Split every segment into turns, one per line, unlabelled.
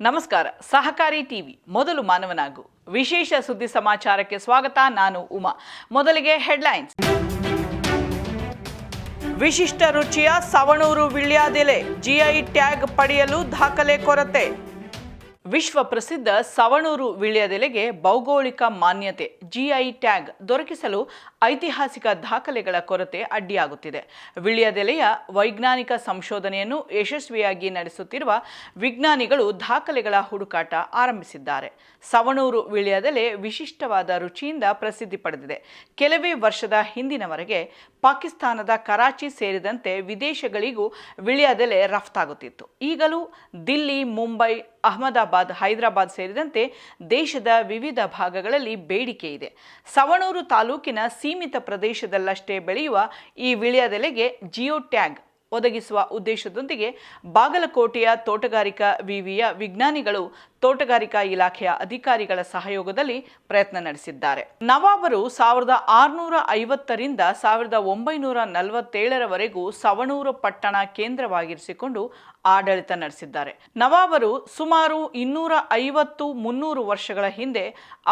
ನಮಸ್ಕಾರ. ಸಹಕಾರಿ ಟಿವಿ, ಮೊದಲು ಮಾನವನಾಗು. ವಿಶೇಷ ಸುದ್ದಿ ಸಮಾಚಾರಕ್ಕೆ ಸ್ವಾಗತ. ನಾನು ಉಮಾ. ಮೊದಲಿಗೆ ಹೆಡ್ಲೈನ್ಸ್. ವಿಶಿಷ್ಟ ರುಚಿಯ ಸವಣೂರು ವಿಳ್ಯಾದೆಲೆ ಜಿಐ ಟ್ಯಾಗ್ ಪಡೆಯಲು ದಾಖಲೆ ಕೊರತೆ. ವಿಶ್ವ ಪ್ರಸಿದ್ಧ ಸವಣೂರು ವಿಳ್ಯದೆಲೆಗೆ ಭೌಗೋಳಿಕ ಮಾನ್ಯತೆ ಜಿಐ ಟ್ಯಾಗ್ ದೊರಕಿಸಲು ಐತಿಹಾಸಿಕ ದಾಖಲೆಗಳ ಕೊರತೆ ಅಡ್ಡಿಯಾಗುತ್ತಿದೆ. ವಿಳ್ಯದೆಲೆಯ ವೈಜ್ಞಾನಿಕ ಸಂಶೋಧನೆಯನ್ನು ಯಶಸ್ವಿಯಾಗಿ ನಡೆಸುತ್ತಿರುವ ವಿಜ್ಞಾನಿಗಳು ದಾಖಲೆಗಳ ಹುಡುಕಾಟ ಆರಂಭಿಸಿದ್ದಾರೆ. ಸವಣೂರು ವಿಳ್ಯದೆಲೆ ವಿಶಿಷ್ಟವಾದ ರುಚಿಯಿಂದ ಪ್ರಸಿದ್ಧಿ ಪಡೆದಿದೆ. ಕೆಲವೇ ವರ್ಷದ ಹಿಂದಿನವರೆಗೆ ಪಾಕಿಸ್ತಾನದ ಕರಾಚಿ ಸೇರಿದಂತೆ ವಿದೇಶಗಳಿಗೂ ವಿಳ್ಯದೆಲೆ ರಫ್ತಾಗುತ್ತಿತ್ತು. ಈಗಲೂ ದಿಲ್ಲಿ, ಮುಂಬೈ, ಅಹಮದಾಬಾದ್, ಹೈದರಾಬಾದ್ ಸೇರಿದಂತೆ ದೇಶದ ವಿವಿಧ ಭಾಗಗಳಲ್ಲಿ ಬೇಡಿಕೆ ಇದೆ. ಸವಣೂರು ತಾಲೂಕಿನ ಸೀಮಿತ ಪ್ರದೇಶದಲ್ಲಷ್ಟೇ ಬೆಳೆಯುವ ಈ ವಿಳ್ಯದೆಲೆಗೆ ಜಿಯೋ ಟ್ಯಾಗ್ ಒದಗಿಸುವ ಉದ್ದೇಶದೊಂದಿಗೆ ಬಾಗಲಕೋಟೆಯ ತೋಟಗಾರಿಕಾ ವಿವಿಯ ವಿಜ್ಞಾನಿಗಳು ತೋಟಗಾರಿಕಾ ಇಲಾಖೆಯ ಅಧಿಕಾರಿಗಳ ಸಹಯೋಗದಲ್ಲಿ ಪ್ರಯತ್ನ ನಡೆಸಿದ್ದಾರೆ. ನವಾಬರು ಸಾವಿರದ ಆರುನೂರ ಐವತ್ತರಿಂದ ಸಾವಿರದ ಒಂಬೈನೂರ ನಲವತ್ತೇಳರವರೆಗೂ ಸವಣೂರು ಪಟ್ಟಣ ಕೇಂದ್ರವಾಗಿರಿಸಿಕೊಂಡು ಆಡಳಿತ ನಡೆಸಿದ್ದಾರೆ. ನವಾಬರು ಸುಮಾರು ಇನ್ನೂರ ಐವತ್ತು ಮುನ್ನೂರು ವರ್ಷಗಳ ಹಿಂದೆ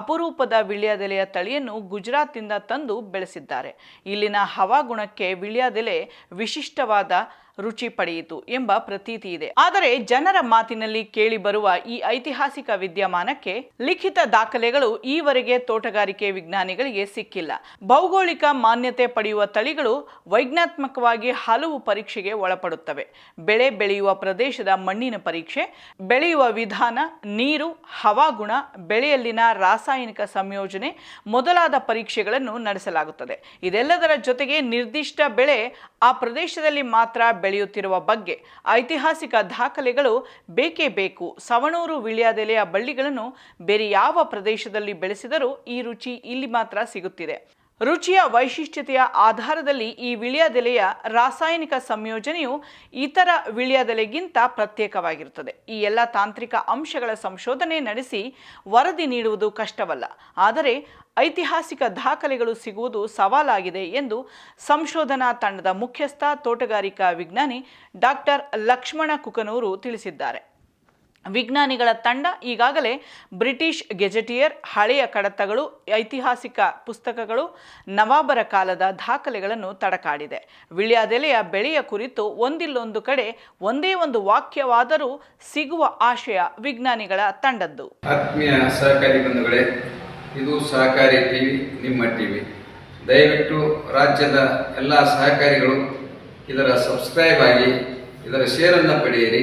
ಅಪರೂಪದ ವಿಳ್ಯದೆಲೆಯ ತಳಿಯನ್ನು ಗುಜರಾತ್ನಿಂದ ತಂದು ಬೆಳೆಸಿದ್ದಾರೆ. ಇಲ್ಲಿನ ಹವಾಗುಣಕ್ಕೆ ವಿಳ್ಯದೆಲೆ ವಿಶಿಷ್ಟವಾದ ರುಚಿ ಪಡೆಯಿತು ಎಂಬ ಪ್ರತೀತಿ ಇದೆ. ಆದರೆ ಜನರ ಮಾತಿನಲ್ಲಿ ಕೇಳಿ ಬರುವ ಈ ಐತಿಹಾಸಿಕ ವಿದ್ಯಮಾನಕ್ಕೆ ಲಿಖಿತ ದಾಖಲೆಗಳು ಈವರೆಗೆ ತೋಟಗಾರಿಕೆ ವಿಜ್ಞಾನಿಗಳಿಗೆ ಸಿಕ್ಕಿಲ್ಲ. ಭೌಗೋಳಿಕ ಮಾನ್ಯತೆ ಪಡೆಯುವ ತಳಿಗಳು ವೈಜ್ಞಾತ್ಮಕವಾಗಿ ಹಲವು ಪರೀಕ್ಷೆಗೆ ಒಳಪಡುತ್ತವೆ. ಬೆಳೆ ಬೆಳೆಯುವ ಪ್ರದೇಶದ ಮಣ್ಣಿನ ಪರೀಕ್ಷೆ, ಬೆಳೆಯುವ ವಿಧಾನ, ನೀರು ಹವಾಗುಣ ಬೆಳೆಯಲ್ಲಿನ ರಾಸಾಯನಿಕ ಸಂಯೋಜನೆ ಮೊದಲಾದ ಪರೀಕ್ಷೆಗಳನ್ನು ನಡೆಸಲಾಗುತ್ತದೆ. ಇದೆಲ್ಲದರ ಜೊತೆಗೆ ನಿರ್ದಿಷ್ಟ ಬೆಳೆ ಆ ಪ್ರದೇಶದಲ್ಲಿ ಮಾತ್ರ ಬೆಳೆಯುತ್ತಿರುವ ಬಗ್ಗೆ ಐತಿಹಾಸಿಕ ದಾಖಲೆಗಳು ಬೇಕೇ ಬೇಕು. ಸವಣೂರು ವಿಳ್ಯಾದೆಲೆಯ ಬಳ್ಳಿಗಳನ್ನು ಬೇರೆ ಯಾವ ಪ್ರದೇಶದಲ್ಲಿ ಬೆಳೆಸಿದರೂ ಈ ರುಚಿ ಇಲ್ಲಿ ಮಾತ್ರ ಸಿಗುತ್ತಿದೆ. ರುಚಿಯ ವೈಶಿಷ್ಟ್ಯತೆಯ ಆಧಾರದಲ್ಲಿ ಈ ವಿಳ್ಯದೆಲೆಯ ರಾಸಾಯನಿಕ ಸಂಯೋಜನೆಯು ಇತರ ವಿಳ್ಯದೆಲೆಗಿಂತ ಪ್ರತ್ಯೇಕವಾಗಿರುತ್ತದೆ. ಈ ಎಲ್ಲ ತಾಂತ್ರಿಕ ಅಂಶಗಳ ಸಂಶೋಧನೆ ನಡೆಸಿ ವರದಿ ನೀಡುವುದು ಕಷ್ಟವಲ್ಲ. ಆದರೆ ಐತಿಹಾಸಿಕ ದಾಖಲೆಗಳು ಸಿಗುವುದು ಸವಾಲಾಗಿದೆ ಎಂದು ಸಂಶೋಧನಾ ತಂಡದ ಮುಖ್ಯಸ್ಥ, ತೋಟಗಾರಿಕಾ ವಿಜ್ಞಾನಿ ಡಾಕ್ಟರ್ ಲಕ್ಷ್ಮಣ ಕುಕನೂರು ತಿಳಿಸಿದ್ದಾರೆ. ವಿಜ್ಞಾನಿಗಳ ತಂಡ ಈಗಾಗಲೇ ಬ್ರಿಟಿಷ್ ಗೆಜೆಟಿಯರ್ ಹಳೆಯ ಕಡತಗಳು, ಐತಿಹಾಸಿಕ ಪುಸ್ತಕಗಳು, ನವಾಬರ ಕಾಲದ ದಾಖಲೆಗಳನ್ನು ತಡಕಾಡಿದೆ. ವಿಳ್ಯಾದೆಲೆಯ ಬೆಳೆಯ ಕುರಿತು ಒಂದಿಲ್ಲೊಂದು ಕಡೆ ಒಂದೇ ಒಂದು ವಾಕ್ಯವಾದರೂ ಸಿಗುವ ಆಶಯ ವಿಜ್ಞಾನಿಗಳ ತಂಡದ್ದು.
ಆತ್ಮೀಯ ಸಹಕಾರಿ ಬಂಧುಗಳೇ, ಇದು ಸಹಕಾರಿ ಟಿವಿ, ನಿಮ್ಮ ಟಿವಿ. ದಯವಿಟ್ಟು ರಾಜ್ಯದ ಎಲ್ಲ ಸಹಕಾರಿಗಳು ಇದರ ಸಬ್ಸ್ಕ್ರೈಬ್ ಆಗಿ ಇದರ ಶೇರನ್ನು ಪಡೆಯಿರಿ.